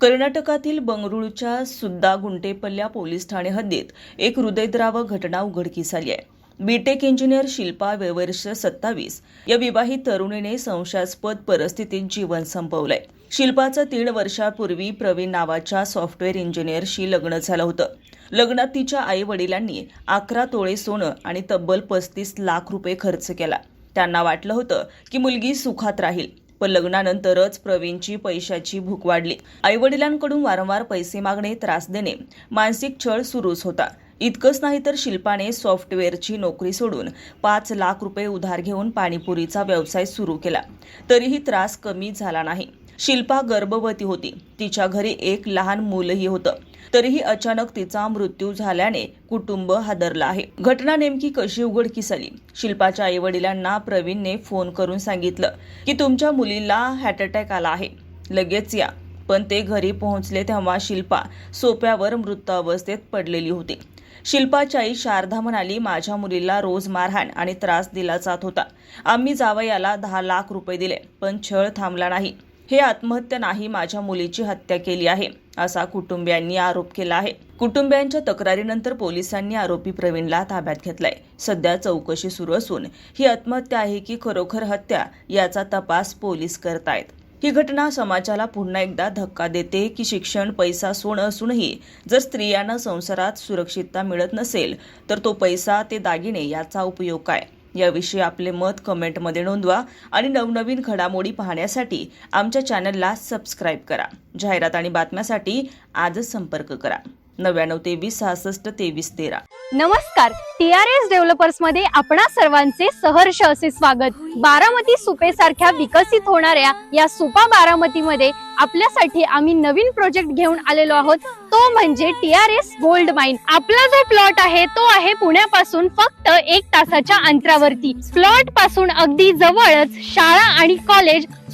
कर्नाटकातील बंगळुरूच्या सुद्दा गुंटेपल्ल्या पोलीस ठाणे हद्दीत एक हृदयद्रावक घटना उघडकीस आली आहे. बीटेक इंजिनियर शिल्पा वेवर्ष सत्तावीस या विवाहित तरुणीने संशयास्पद परिस्थितीत जीवन संपवलंय. शिल्पाचं तीन वर्षापूर्वी प्रवीण नावाच्या सॉफ्टवेअर इंजिनियरशी लग्न झालं होतं. लग्नात तिच्या आई वडिलांनी अकरा तोळे सोनं आणि तब्बल पस्तीस लाख रुपये खर्च केला. त्यांना वाटलं होतं की मुलगी सुखात राहील. पण लग्नानंतरच प्रवीणची पैशाची भूक वाढली. आईवडिलांकडून वारंवार पैसे मागणे त्रास देणे मानसिक छळ सुरूच होता. इतकंच नाही तर शिल्पाने सॉफ्टवेअरची नोकरी सोडून पाच लाख रुपये उधार घेऊन पाणीपुरीचा व्यवसाय सुरू केला. तरीही त्रास कमी झाला नाही. शिल्पा गर्भवती होती. तिच्या घरी एक लहान मूलही होतं. तरीही अचानक तिचा मृत्यू झाल्याने कुटुंब हादरलं आहे. घटना नेमकी कशी उघडकीस आली शिल्पाच्या आईवडिलांना प्रवीणने फोन करून सांगितलं की तुमच्या मुलीला हार्ट अटॅक आला आहे. लगेच या. पण ते घरी पोहोचले तेव्हा शिल्पा सोप्यावर मृत अवस्थेत पडलेली होती. शिल्पाची आई शारदा म्हणाली माझ्या मुलीला रोज मारहाण आणि त्रास दिला जात होता. आम्ही जावयाला दहा लाख रुपये दिले पण छळ थांबला नाही. हे आत्महत्या नाही माझ्या मुलीची हत्या केली आहे असा कुटुंबियांनी आरोप केला आहे. कुटुंबियांच्या तक्रारीनंतर पोलिसांनी आरोपी प्रवीणला ताब्यात घेतलाय. सध्या चौकशी सुरू असून ही आत्महत्या आहे की खरोखर हत्या याचा तपास पोलीस करतायत. ही घटना समाजाला पुन्हा एकदा धक्का देते की शिक्षण पैसा सोनं असूनही जर स्त्रियांना संसारात सुरक्षितता मिळत नसेल तर तो पैसा ते दागिने याचा उपयोग काय? याविषयी आपले मत कमेंटमध्ये नोंदवा आणि नवनवीन घडामोडी पाहण्यासाठी आमच्या चॅनलला सबस्क्राईब करा. जाहिरात आणि बातम्यासाठी आजच संपर्क करा. नव्याण्णव तेवीस सहासष्ट तेवीस तेरा. नमस्कार टी आर एस डेव्हलपर्समध्ये आपणा सर्वांचे सहर्ष असे स्वागत. बारामती सुपे सारख्या विकसित होणाऱ्या या सुपा बारामती मध्ये आपल्यासाठी आम्ही नवीन प्रोजेक्ट घेऊन आलेलो आहोत. तो म्हणजे T R S gold mine आपला जो प्लॉट आहे तो आहे पुण्यापासून फक्त एक तासाच्या अंतरावरती. प्लॉटपासून अगदी जवळच शाळा आणि college